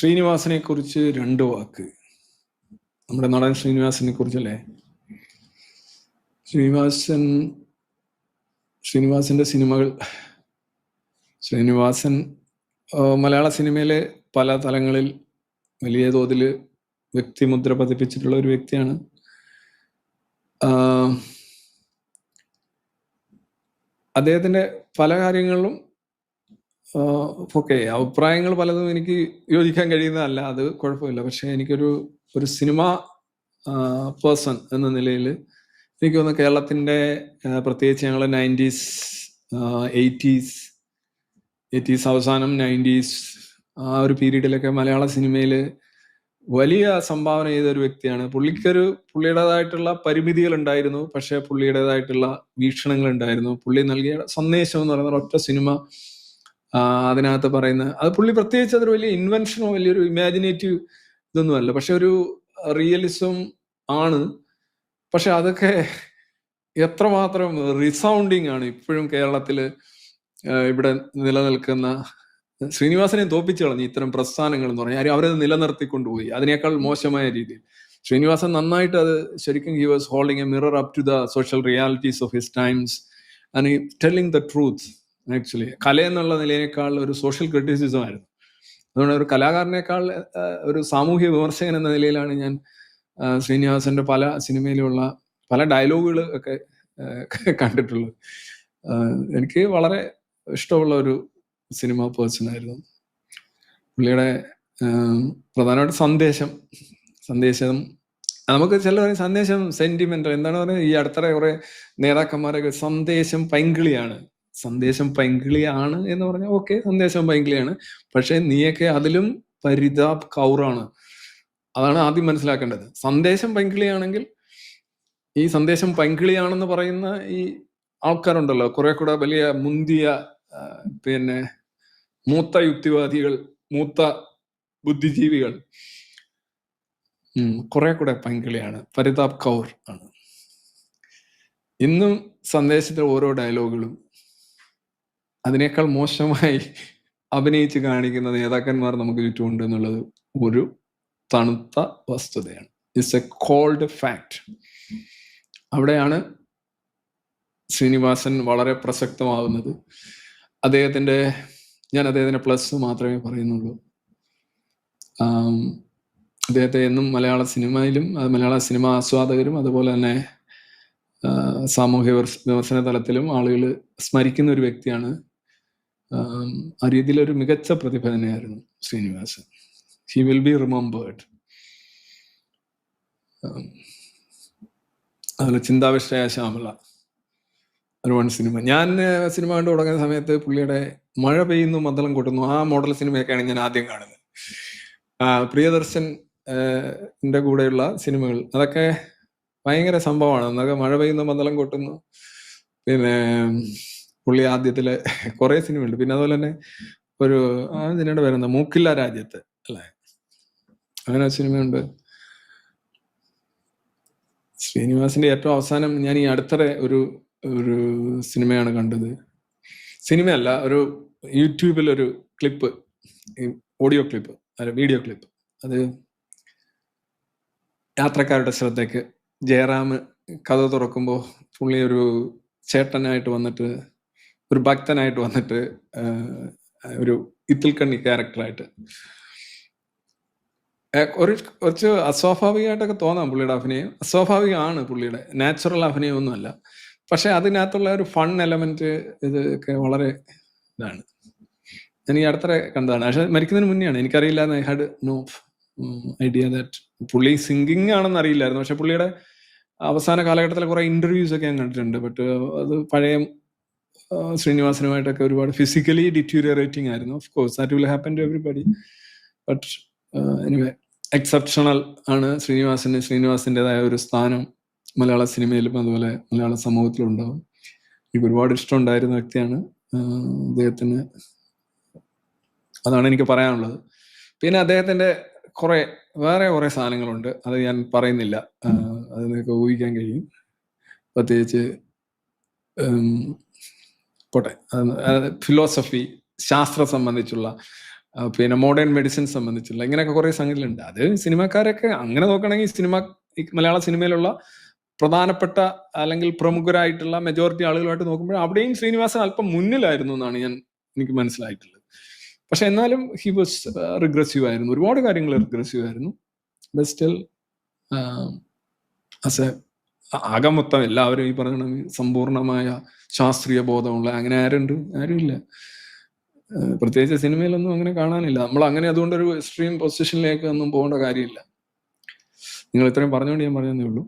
ശ്രീനിവാസനെ കുറിച്ച് രണ്ട് വാക്ക്. നമ്മുടെ നടൻ ശ്രീനിവാസനെ കുറിച്ചല്ലേ? ശ്രീനിവാസൻ ശ്രീനിവാസന്റെ സിനിമകൾ. ശ്രീനിവാസൻ മലയാള സിനിമയിലെ പല തലങ്ങളിൽ വലിയ തോതിൽ വ്യക്തിമുദ്ര പതിപ്പിച്ചിട്ടുള്ള ഒരു വ്യക്തിയാണ്. അദ്ദേഹത്തിന്റെ പല കാര്യങ്ങളിലും ഓക്കെ. അഭിപ്രായങ്ങൾ പലതും എനിക്ക് യോജിക്കാൻ കഴിയുന്നതല്ല. അത് കുഴപ്പമില്ല. പക്ഷെ എനിക്കൊരു ഒരു സിനിമ പേഴ്സൺ എന്ന നിലയിൽ എനിക്ക് തോന്നുന്നു കേരളത്തിന്റെ പ്രത്യേകിച്ച് ഞങ്ങൾ നയന്റീസ് എയ്റ്റീസ് എയ്റ്റീസ് അവസാനം നയന്റീസ് ആ ഒരു പീരീഡിലൊക്കെ മലയാള സിനിമയിൽ വലിയ സംഭാവന ചെയ്ത ഒരു വ്യക്തിയാണ്. പുള്ളിക്കൊരു പുള്ളിയുടേതായിട്ടുള്ള പരിമിതികൾ ഉണ്ടായിരുന്നു പക്ഷേ പുള്ളിയുടേതായിട്ടുള്ള വീക്ഷണങ്ങൾ ഉണ്ടായിരുന്നു പുള്ളി നൽകിയ സന്ദേശം എന്ന് പറയുന്ന ഒറ്റ സിനിമ അതിനകത്ത് പറയുന്ന അത് പുള്ളി പ്രത്യേകിച്ച് അതൊരു വലിയ ഇൻവെൻഷനോ വലിയൊരു ഇമാജിനേറ്റീവ് ഇതൊന്നും അല്ല. പക്ഷെ ഒരു റിയലിസം ആണ്. പക്ഷെ അതൊക്കെ എത്രമാത്രം റിസൗണ്ടിങ് ആണ് ഇപ്പോഴും കേരളത്തിൽ ഇവിടെ നിലനിൽക്കുന്ന ശ്രീനിവാസനെ തോപ്പിച്ചു കളഞ്ഞു ഇത്തരം പ്രസ്ഥാനങ്ങൾ എന്ന് പറഞ്ഞാൽ ആരും അവരത് നിലനിർത്തിക്കൊണ്ടുപോയി. അതിനേക്കാൾ മോശമായ രീതിയിൽ. ശ്രീനിവാസൻ നന്നായിട്ട് അത് ശരിക്കും he was holding a mirror up to the social realities of his times and telling the truth actually കല എന്നുള്ള നിലയേക്കാൾ ഒരു സോഷ്യൽ ക്രിറ്റിസിസം ആയിരുന്നു. അതുകൊണ്ട് ഒരു കലാകാരനേക്കാൾ ഒരു സാമൂഹ്യ വിമർശകൻ എന്ന നിലയിലാണ് ഞാൻ ശ്രീനിവാസന്റെ പല സിനിമയിലുള്ള പല ഡയലോഗുകൾ ഒക്കെ കണ്ടിട്ടുള്ളത്. എനിക്ക് വളരെ ഇഷ്ടമുള്ള ഒരു സിനിമ പേഴ്സൺ ആയിരുന്നു. പുള്ളിയുടെ പ്രധാനമായിട്ട് സന്ദേശം സന്ദേശം നമുക്ക് ചില സന്ദേശം സെന്റിമെന്റൽ എന്താണ് പറയുന്നത്? ഈ അടുത്തിടെ കുറെ നേതാക്കന്മാരൊക്കെ സന്ദേശം പൈങ്കിളിയാണ്. സന്ദേശം പൈങ്കിളിയാണ് എന്ന് പറഞ്ഞാൽ ഓക്കെ സന്ദേശം പൈങ്കിളിയാണ്. പക്ഷെ നീയൊക്കെ അതിലും പരിതാപ് കൗറാണ്. അതാണ് ആദ്യം മനസ്സിലാക്കേണ്ടത്. സന്ദേശം പൈങ്കിളിയാണെങ്കിൽ ഈ സന്ദേശം പൈങ്കിളിയാണെന്ന് പറയുന്ന ഈ ആൾക്കാരുണ്ടല്ലോ കുറെ കൂടെ വലിയ മുന്തിയ പിന്നെ മൂത്ത യുക്തിവാദികൾ മൂത്ത ബുദ്ധിജീവികൾ കുറെ കൂടെ പൈങ്കിളിയാണ്. പരിതാപ് കൗർ ആണ്. ഇന്നും സന്ദേശത്തിലെ ഓരോ ഡയലോഗുകളും അതിനേക്കാൾ മോശമായി അഭിനയിച്ച് കാണിക്കുന്ന നേതാക്കന്മാർ നമുക്ക് ചുറ്റുമുണ്ട് എന്നുള്ളത് ഒരു തണുത്ത വസ്തുതയാണ്. ഇറ്റ്സ് എ കോൾഡ് ഫാക്ട് അവിടെയാണ് ശ്രീനിവാസൻ വളരെ പ്രസക്തമാവുന്നത്. അദ്ദേഹത്തിന്റെ ഞാൻ അദ്ദേഹത്തിന്റെ പ്ലസ് മാത്രമേ പറയുന്നുള്ളൂ. അദ്ദേഹത്തെ എന്നും മലയാള സിനിമയിലും മലയാള സിനിമ ആസ്വാദകരും അതുപോലെ തന്നെ സാമൂഹ്യ വിമർശന തലത്തിലും ആളുകൾ സ്മരിക്കുന്ന ഒരു വ്യക്തിയാണ് ആം, രീതിയിലൊരു മികച്ച പ്രതിഭ തന്നെയായിരുന്നു Sreenivasan he will be remembered അതുപോലെ ചിന്താവിഷ്ടയ ശ്യാമള ഒരു വൺ സിനിമ. ഞാൻ സിനിമ കണ്ടു തുടങ്ങുന്ന സമയത്ത് പുള്ളിയുടെ മഴ പെയ്യുന്നു മദ്ദളം കൊട്ടുന്നു ആ മോഡൽ സിനിമയൊക്കെയാണ് ഞാൻ ആദ്യം കാണുന്നത്. പ്രിയദർശൻ എന്റെ കൂടെയുള്ള സിനിമകൾ അതൊക്കെ ഭയങ്കര സംഭവമാണ്. എന്നൊക്കെ മഴ പെയ്യുന്നു മദ്ദളം കൊട്ടുന്നു പിന്നെ പുള്ളി ആദ്യത്തിലെ കുറെ സിനിമയുണ്ട്. പിന്നെ അതുപോലെ തന്നെ ഒരു ആ വരുന്ന മൂക്കില്ല രാജ്യത്ത് അല്ലേ? അങ്ങനെ സിനിമയുണ്ട്. ശ്രീനിവാസിന്റെ ഏറ്റവും അവസാനം ഞാൻ ഈ അടുത്തിടെ ഒരു ഒരു സിനിമയാണ് കണ്ടത്. സിനിമയല്ല ഒരു യൂട്യൂബിൽ ഒരു ക്ലിപ്പ് ഓഡിയോ ക്ലിപ്പ് അല്ല വീഡിയോ ക്ലിപ്പ്. അത് യാത്രക്കാരുടെ ശ്രദ്ധയ്ക്ക് ജയറാം കഥ തുറക്കുമ്പോൾ പുള്ളി ഒരു ചേട്ടനായിട്ട് വന്നിട്ട് ഒരു ഭക്തനായിട്ട് വന്നിട്ട് ഒരു ഇത്തിൽക്കണ്ണി ക്യാരക്ടറായിട്ട്. ഒരു കുറച്ച് അസ്വാഭാവികമായിട്ടൊക്കെ തോന്നാം പുള്ളിയുടെ അഭിനയം. അസ്വാഭാവികമാണ് പുള്ളിയുടെ. നാച്ചുറൽ അഭിനയം ഒന്നുമല്ല പക്ഷെ അതിനകത്തുള്ള ഒരു ഫൺ എലമെന്റ് ഇതൊക്കെ വളരെ ഇതാണ്. ഞാൻ ഈ കണ്ടതാണ്. പക്ഷെ മരിക്കുന്നതിന് മുന്നെയാണ്. എനിക്കറിയില്ല I had no idea that പുള്ളി സിംഗിങ് ആണെന്ന് അറിയില്ലായിരുന്നു പക്ഷെ പുള്ളിയുടെ അവസാന കാലഘട്ടത്തിൽ കുറെ ഇന്റർവ്യൂസ് ഒക്കെ ഞാൻ കണ്ടിട്ടുണ്ട്. ബട്ട് അത് പഴയ ശ്രീനിവാസനുമായിട്ടൊക്കെ ഒരുപാട് ഫിസിക്കലി ഡിറ്റീരിയറേറ്റിംഗ് ആയിരുന്നു. Of course that will happen to everybody but anyway exceptional ആണ് ശ്രീനിവാസന് ശ്രീനിവാസിന്റെതായ ഒരു സ്ഥാനം മലയാള സിനിമയിലും അതുപോലെ മലയാള സമൂഹത്തിലും ഉണ്ടാവും എനിക്ക് ഒരുപാട് ഇഷ്ടമുണ്ടായിരുന്ന വ്യക്തിയാണ് അദ്ദേഹത്തിന്. അതാണ് എനിക്ക് പറയാനുള്ളത്. പിന്നെ അദ്ദേഹത്തിന്റെ കുറെ വേറെ കുറെ സാധനങ്ങളുണ്ട്. അത് ഞാൻ പറയുന്നില്ല. അതിനൊക്കെ ഊഹിക്കാൻ കഴിയും. പ്രത്യേകിച്ച് പോട്ടെ. ഫിലോസഫി ശാസ്ത്രം സംബന്ധിച്ചുള്ള പിന്നെ മോഡേൺ മെഡിസിൻ സംബന്ധിച്ചുള്ള ഇങ്ങനെയൊക്കെ കുറേ സംഗതികളുണ്ട്. അത് സിനിമക്കാരൊക്കെ അങ്ങനെ നോക്കുകയാണെങ്കിൽ സിനിമ മലയാള സിനിമയിലുള്ള പ്രധാനപ്പെട്ട അല്ലെങ്കിൽ പ്രമുഖരായിട്ടുള്ള മെജോറിറ്റി ആളുകളുമായിട്ട് നോക്കുമ്പോൾ അവിടെയും ശ്രീനിവാസൻ അല്പം മുന്നിലായിരുന്നു എന്നാണ് ഞാൻ എനിക്ക് മനസ്സിലായിട്ടുള്ളത്. പക്ഷെ എന്നാലും ഹി വാസ് റിഗ്രസീവ് ആയിരുന്നു. ഒരുപാട് കാര്യങ്ങൾ റിഗ്രസീവ് ആയിരുന്നു. ബട്ട് ആസ് എ ആകെ മൊത്തം എല്ലാവരും ഈ പറയണ സമ്പൂർണമായ ശാസ്ത്രീയ ബോധമുള്ള അങ്ങനെ ആരുണ്ട്? ആരുമില്ല. പ്രത്യേകിച്ച് സിനിമയിലൊന്നും അങ്ങനെ കാണാനില്ല. നമ്മൾ അങ്ങനെ അതുകൊണ്ട് ഒരു എക്സ്ട്രീം പൊസിഷനിലേക്ക് ഒന്നും പോകേണ്ട കാര്യമില്ല. നിങ്ങൾ ഇത്രയും പറഞ്ഞുകൊണ്ട് ഞാൻ പറഞ്ഞതേ ഉള്ളൂ.